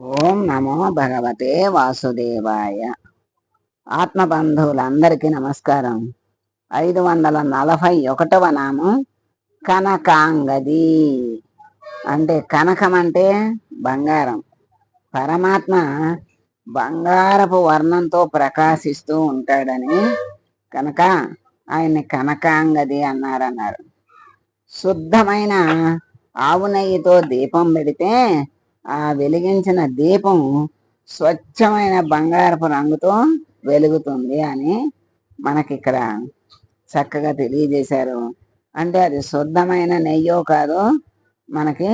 ఓం నమో భగవతే వాసుదేవాయ. ఆత్మబంధువులందరికీ నమస్కారం. ఐదు వందల నలభై ఒకటవ నామం కనకాంగది. అంటే కనకం అంటే బంగారం. పరమాత్మ బంగారపు వర్ణంతో ప్రకాశిస్తూ ఉంటాడని కనుక ఆయన్ని కనకాంగది అన్నారన్నారు. శుద్ధమైన ఆవు నెయ్యితో దీపం పెడితే ఆ వెలిగించిన దీపం స్వచ్ఛమైన బంగారపు రంగుతో వెలుగుతుంది అని మనకి ఇక్కడ చక్కగా తెలియజేశారు. అంటే అది శుద్ధమైన నెయ్యో కాదో మనకి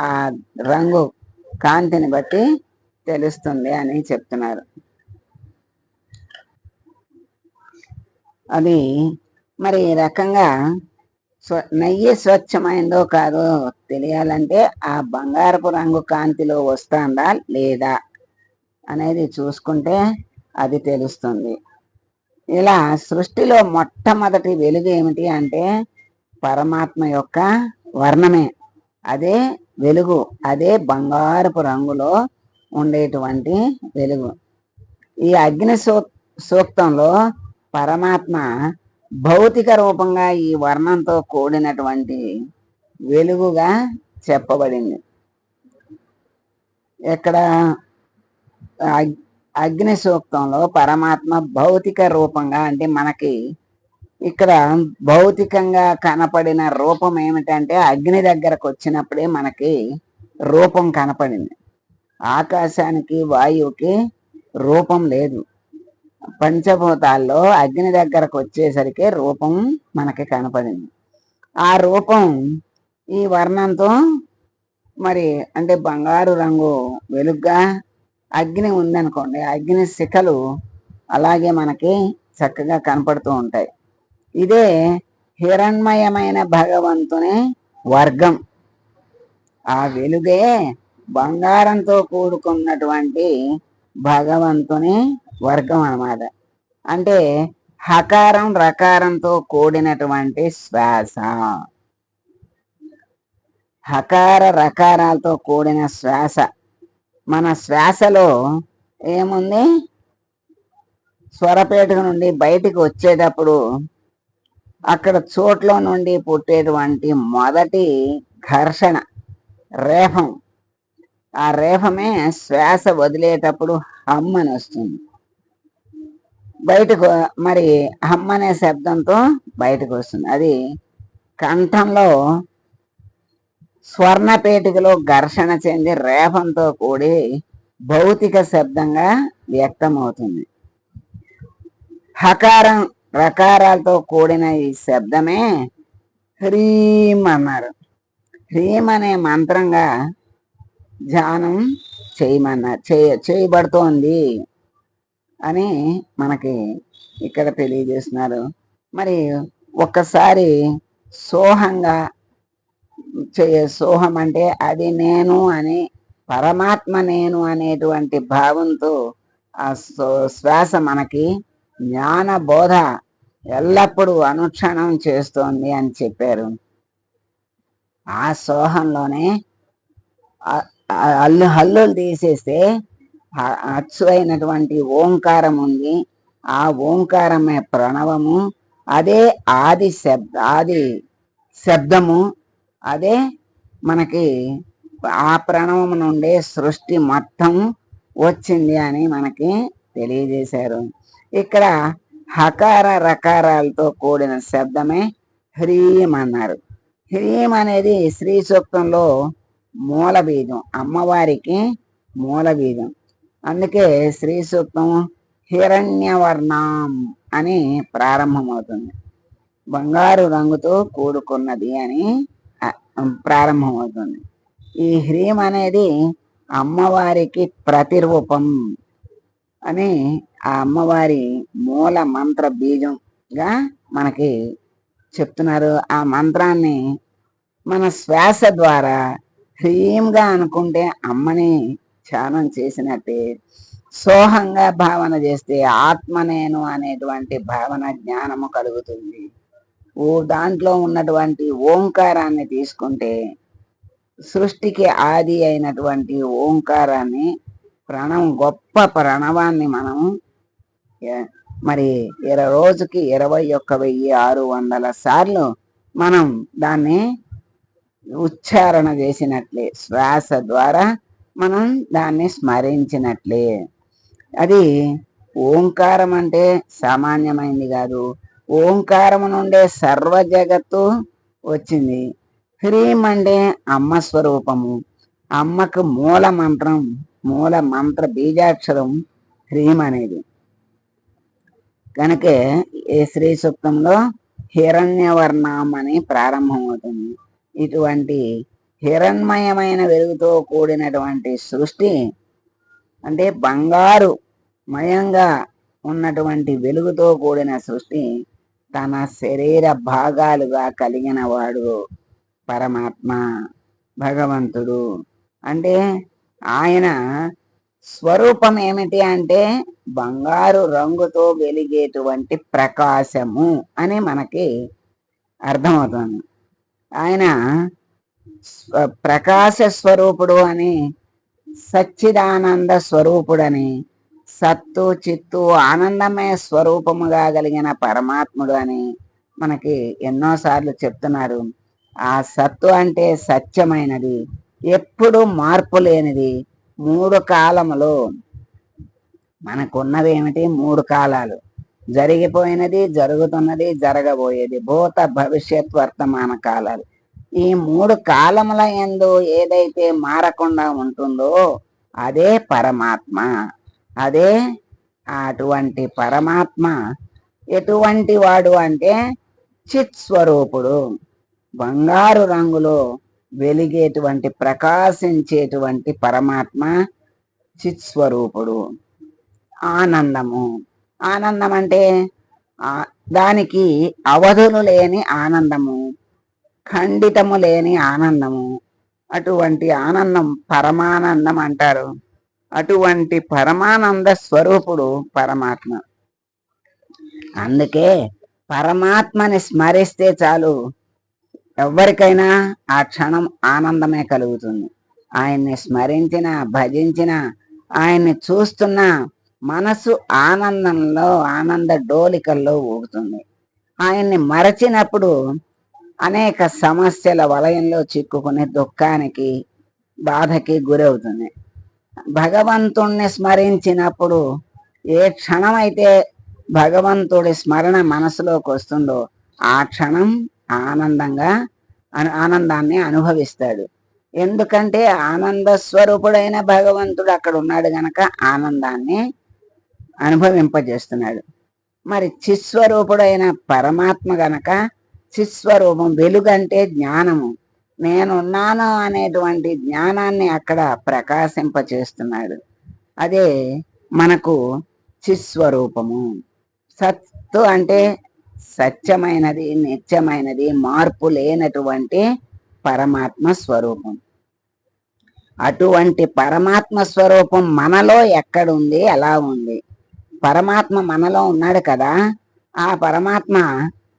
ఆ రంగు కాంతిని బట్టి తెలుస్తుంది అని చెప్తున్నారు. అది మరి ఈ రకంగా స్వ నెయ్యి స్వచ్ఛమైందో కాదో తెలియాలంటే ఆ బంగారపు రంగు కాంతిలో వస్తుందా లేదా అనేది చూసుకుంటే అది తెలుస్తుంది. ఇలా సృష్టిలో మొట్టమొదటి వెలుగు ఏమిటి అంటే పరమాత్మ యొక్క వర్ణమే. అదే వెలుగు అదే బంగారపు రంగులో ఉండేటువంటి వెలుగు. ఈ అగ్ని సూక్తంలో పరమాత్మ భౌతిక రూపంగా ఈ వర్ణంతో కూడినటువంటి వెలుగుగా చెప్పబడింది. ఇక్కడ అగ్ని సూక్తంలో పరమాత్మ భౌతిక రూపంగా అంటే మనకి ఇక్కడ భౌతికంగా కనపడిన రూపం ఏమిటంటే అగ్ని దగ్గరకు వచ్చినప్పుడే మనకి రూపం కనపడింది. ఆకాశానికి వాయువుకి రూపం లేదు. పంచభూతాల్లో అగ్ని దగ్గరకు వచ్చేసరికి రూపం మనకి కనపడింది. ఆ రూపం ఈ వర్ణంతో మరి అంటే బంగారు రంగు వెలుగ్గా అగ్ని ఉందనుకోండి అగ్ని శిఖలు అలాగే మనకి చక్కగా కనపడుతూ ఉంటాయి. ఇదే హిరణ్మయమైన భగవంతుని వర్గం. ఆ వెలుగే బంగారంతో కూడుకున్నటువంటి భగవంతుని వర్గం అన్నమాట. అంటే హకారం రకారంతో కూడినటువంటి శ్వాస. హకార రకారాలతో కూడిన శ్వాస. మన శ్వాసలో ఏముంది? స్వరపేట నుండి బయటికి వచ్చేటప్పుడు అక్కడ చోట్ల నుండి పుట్టేటువంటి మొదటి ఘర్షణ రేఫం ఆ రేఫమే శ్వాస వదిలేటప్పుడు హమ్ అని వస్తుంది. బయటకు మరి హమ్ అనే శబ్దంతో బయటకు వస్తుంది అది కంఠంలో స్వర్ణపేటికలో ఘర్షణ చెంది రేపంతో కూడి భౌతిక శబ్దంగా వ్యక్తమవుతుంది. హకారం రకారాలతో కూడిన ఈ శబ్దమే హ్రీం అన్నారు. హ్రీం అనే మంత్రంగా ధ్యానం చేయమన్నారు చేయ చేయబడుతోంది. అని మనకి ఇక్కడ తెలియజేస్తున్నారు. మరి ఒక్కసారి సోహంగా సోహం అంటే అది నేను అని పరమాత్మ నేను అనేటువంటి భావంతో ఆ శ్వాస మనకి జ్ఞాన బోధ ఎల్లప్పుడూ అనుక్షణం చేస్తోంది అని చెప్పారు. ఆ సోహంలోనే అల్లు హల్లులు తీసేస్తే అచ్చు అయినటువంటి ఓంకారం ఉంది ఆ ఓంకారమే ప్రణవము. అదే ఆది శబ్ద ఆది శబ్దము. అదే మనకి ఆ ప్రణవం నుండే సృష్టి మొత్తం వచ్చింది అని మనకి తెలియజేశారు. ఇక్కడ హకార రకారాలతో కూడిన శబ్దమే హ్రీం అన్నారు. హ్రీం అనేది శ్రీ సూక్తంలో మూల బీజం అమ్మవారికి మూల బీజం అందుకే శ్రీ సూక్తం హిరణ్యవర్ణం అని ప్రారంభమవుతుంది. బంగారు రంగుతో కూడుకున్నది అని ప్రారంభమవుతుంది. ఈ హ్రీం అనేది అమ్మవారికి ప్రతిరూపం అని ఆ అమ్మవారి మూల మంత్ర బీజంగా మనకి చెప్తున్నారు. ఆ మంత్రాన్ని మన శ్వాస ద్వారా హ్రీంగా అనుకుంటే అమ్మని ధ్యానం చేసినట్టే సోహంగా భావన చేస్తే ఆత్మ నేను అనేటువంటి భావన జ్ఞానము కలుగుతుంది. ఓ దాంట్లో ఉన్నటువంటి ఓంకారాన్ని తీసుకుంటే సృష్టికి ఆది అయినటువంటి ఓంకారాన్ని ప్రాణం గొప్ప ప్రణవాన్ని మనం మరి ఇరవై రోజుకి ఇరవై ఒక్క వెయ్యి ఆరు వందల సార్లు మనం దాన్ని ఉచ్చారణ చేసినట్లే. శ్వాస ద్వారా మనం దాన్ని స్మరించినట్లే. అది ఓంకారం అంటే సామాన్యమైంది కాదు. ఓంకారం నుండే సర్వ జగత్తు వచ్చింది. హ్రీం అంటే అమ్మ స్వరూపము. అమ్మకు మూల మంత్రం మూల మంత్ర బీజాక్షరం హ్రీం అనేది. కనుక ఏ శ్రీ సూక్తంలో హిరణ్యవర్ణం అని ప్రారంభమవుతుంది. ఇటువంటి హిరణ్మయమైన వెలుగుతో కూడినటువంటి సృష్టి అంటే బంగారు మయంగా ఉన్నటువంటి వెలుగుతో కూడిన సృష్టి తన శరీర భాగాలుగా కలిగిన వాడు పరమాత్మ భగవంతుడు. అంటే ఆయన స్వరూపం ఏమిటి అంటే బంగారు రంగుతో వెలిగేటువంటి ప్రకాశము అని మనకి అర్థమవుతుంది. ఆయన ప్రకాశ స్వరూపుడు అని సచ్చిదానంద స్వరూపుడని సత్తు చిత్తు ఆనందమయ స్వరూపముగా కలిగిన పరమాత్ముడు అని మనకి ఎన్నోసార్లు చెప్తున్నారు. ఆ సత్తు అంటే సత్యమైనది. ఎప్పుడు మార్పు లేనిది. మూడు కాలములు. మనకున్నది ఏమిటి? మూడు కాలాలు. జరిగిపోయినది జరుగుతున్నది జరగబోయేది. భూత భవిష్యత్ వర్తమాన కాలాలు. ఈ మూడు కాలముల ఎందు ఏదైతే మారకుండా ఉంటుందో అదే పరమాత్మ. అదే అటువంటి పరమాత్మ. ఎటువంటి వాడు అంటే చిత్ స్వరూపుడు. బంగారు రంగులో వెలిగేటువంటి ప్రకాశించేటువంటి పరమాత్మ చిత్ స్వరూపుడు. ఆనందము. ఆనందం అంటే దానికి అవధులు లేని ఆనందము. ఖండితము లేని ఆనందము. అటువంటి ఆనందం పరమానందం అంటారు. అటువంటి పరమానంద స్వరూపుడు పరమాత్మ. అందుకే పరమాత్మని స్మరిస్తే చాలు ఎవరికైనా ఆ క్షణం ఆనందమే కలుగుతుంది. ఆయన్ని స్మరించిన భజించిన ఆయన్ని చూస్తున్న మనసు ఆనందంలో ఆనంద డోలికల్లో ఊగుతుంది. ఆయన్ని మరచినప్పుడు అనేక సమస్యల వలయంలో చిక్కుకునే దుఃఖానికి బాధకి గురవుతుంది. భగవంతుణ్ణి స్మరించినప్పుడు ఏ క్షణమైతే భగవంతుడి స్మరణ మనసులోకి వస్తుందో ఆ క్షణం ఆనందంగా ఆనందాన్ని అనుభవిస్తాడు. ఎందుకంటే ఆనంద స్వరూపుడైన భగవంతుడు అక్కడ ఉన్నాడు గనక ఆనందాన్ని అనుభవింపజేస్తున్నాడు. మరి చిస్వరూపుడైన పరమాత్మ గనక చిస్వరూపం వెలుగంటే జ్ఞానము. నేనున్నాను అనేటువంటి జ్ఞానాన్ని అక్కడ ప్రకాశింపచేస్తున్నాడు. అదే మనకు చిస్వరూపము సత్తు అంటే సత్యమైనది నిత్యమైనది మార్పు లేనటువంటి పరమాత్మ స్వరూపం. అటువంటి పరమాత్మ స్వరూపం మనలో ఎక్కడుంది ఎలా ఉంది? పరమాత్మ మనలో ఉన్నాడు కదా ఆ పరమాత్మ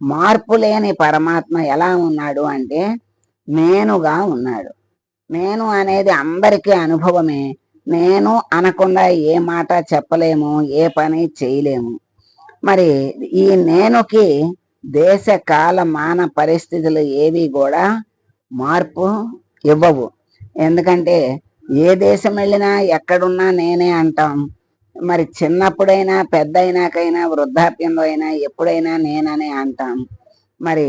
మార్పు లేని పరమాత్మ ఎలా ఉన్నాడు అంటే నేనుగా ఉన్నాడు. నేను అనేది అందరికీ అనుభవమే. నేను అనకుండా ఏ మాట చెప్పలేము ఏ పని చేయలేము. మరి ఈ నేనుకి దేశ కాల మాన పరిస్థితులు ఏవి కూడా మార్పు ఇవ్వవు. ఎందుకంటే ఏ దేశం వెళ్ళినా ఎక్కడున్నా నేనే అంటాం. మరి చిన్నప్పుడైనా పెద్ద అయినాకైనా వృద్ధాప్యంలో అయినా ఎప్పుడైనా నేననే అంటాం మరి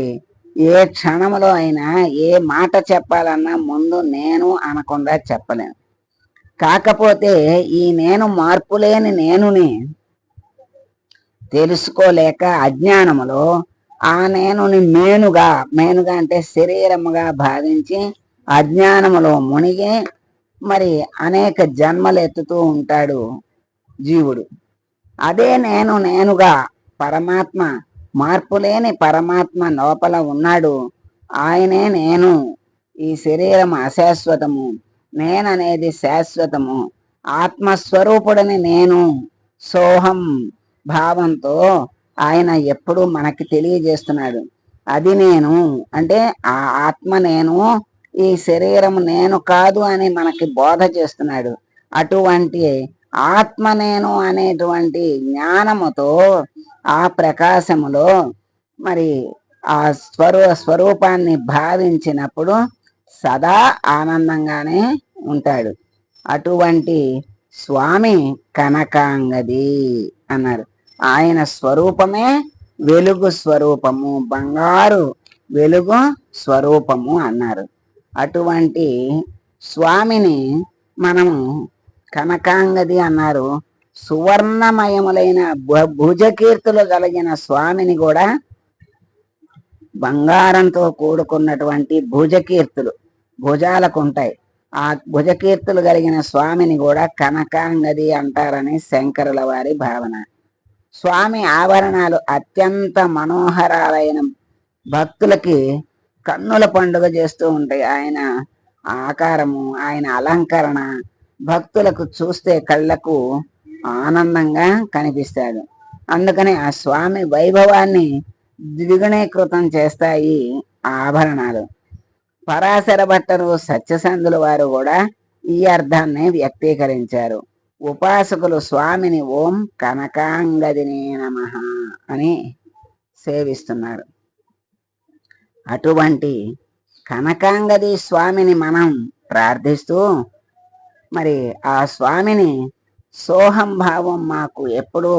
ఏ క్షణంలో అయినా ఏ మాట చెప్పాలన్నా ముందు నేను అనకుండా చెప్పలేను. కాకపోతే ఈ నేను మార్పులేని నేనుని తెలుసుకోలేక అజ్ఞానములో ఆ నేనుని మేనుగా మేనుగా అంటే శరీరముగా భావించి అజ్ఞానములో మునిగి మరి అనేక జన్మలు ఎత్తుతూ ఉంటాడు జీవుడు. అదే నేను నేనుగా పరమాత్మ మార్పులేని పరమాత్మ లోపల ఉన్నాడు. ఆయనే నేను. ఈ శరీరం అశాశ్వతము. నేననేది శాశ్వతము. ఆత్మస్వరూపుడని నేను. సోహం భావంతో ఆయన ఎప్పుడు మనకి తెలియజేస్తున్నాడు. అది నేను. అంటే ఆ ఆత్మ నేను ఈ శరీరం నేను కాదు అని మనకి బోధ చేస్తున్నాడు. అటువంటి ఆత్మ నేను అనేటువంటి జ్ఞానముతో ఆ ప్రకాశములో మరి ఆ స్వరూ స్వరూపాన్ని భావించినప్పుడు సదా ఆనందంగానే ఉంటాడు. అటువంటి స్వామి కనకాంగది అన్నారు. ఆయన స్వరూపమే వెలుగు స్వరూపము బంగారు వెలుగు స్వరూపము అన్నారు. అటువంటి స్వామిని మనము కనకాంగది అన్నారు. సువర్ణమయములైన భు- భుజకీర్తులు కలిగిన స్వామిని కూడా బంగారంతో కూడుకున్నటువంటి భుజకీర్తులు భుజాలకు ఉంటాయి ఆ భుజకీర్తులు కలిగిన స్వామిని కూడా కనకాంగది అంటారని శంకరుల వారి భావన. స్వామి ఆభరణాలు అత్యంత మనోహరాలైన భక్తులకి కన్నుల పండుగ చేస్తూ ఉంటాయి. ఆయన ఆకారము ఆయన అలంకరణ భక్తులకు చూస్తే కళ్ళకు ఆనందంగా కనిపిస్తాడు. అందుకని ఆ స్వామి వైభవాన్ని ద్విగుణీకృతం చేస్తాయి ఆభరణాలు. పరాశర భట్టరు సత్యసంధుల వారు కూడా ఈ అర్థాన్ని వ్యక్తీకరించారు. ఉపాసకులు స్వామిని ఓం కనకాంగదినే నమ అని సేవిస్తున్నారు. అటువంటి కనకాంగది స్వామిని మనం ప్రార్థిస్తూ మరి ఆ స్వామిని సోహం భావం మాకు ఎప్పుడూ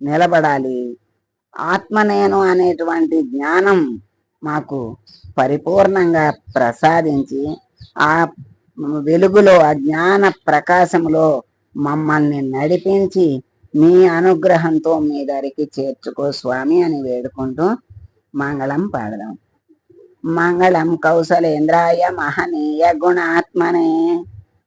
నిలబడాలి. ఆత్మ నేను అనేటువంటి జ్ఞానం మాకు పరిపూర్ణంగా ప్రసాదించి ఆ వెలుగులో ఆ జ్ఞాన ప్రకాశములో మమ్మల్ని నడిపించి మీ అనుగ్రహంతో మీ దరికి చేర్చుకో స్వామి అని వేడుకుంటూ మంగళం పాడదాం. మంగళం కౌశలేంద్రాయ మహనీయ గుణాత్మనే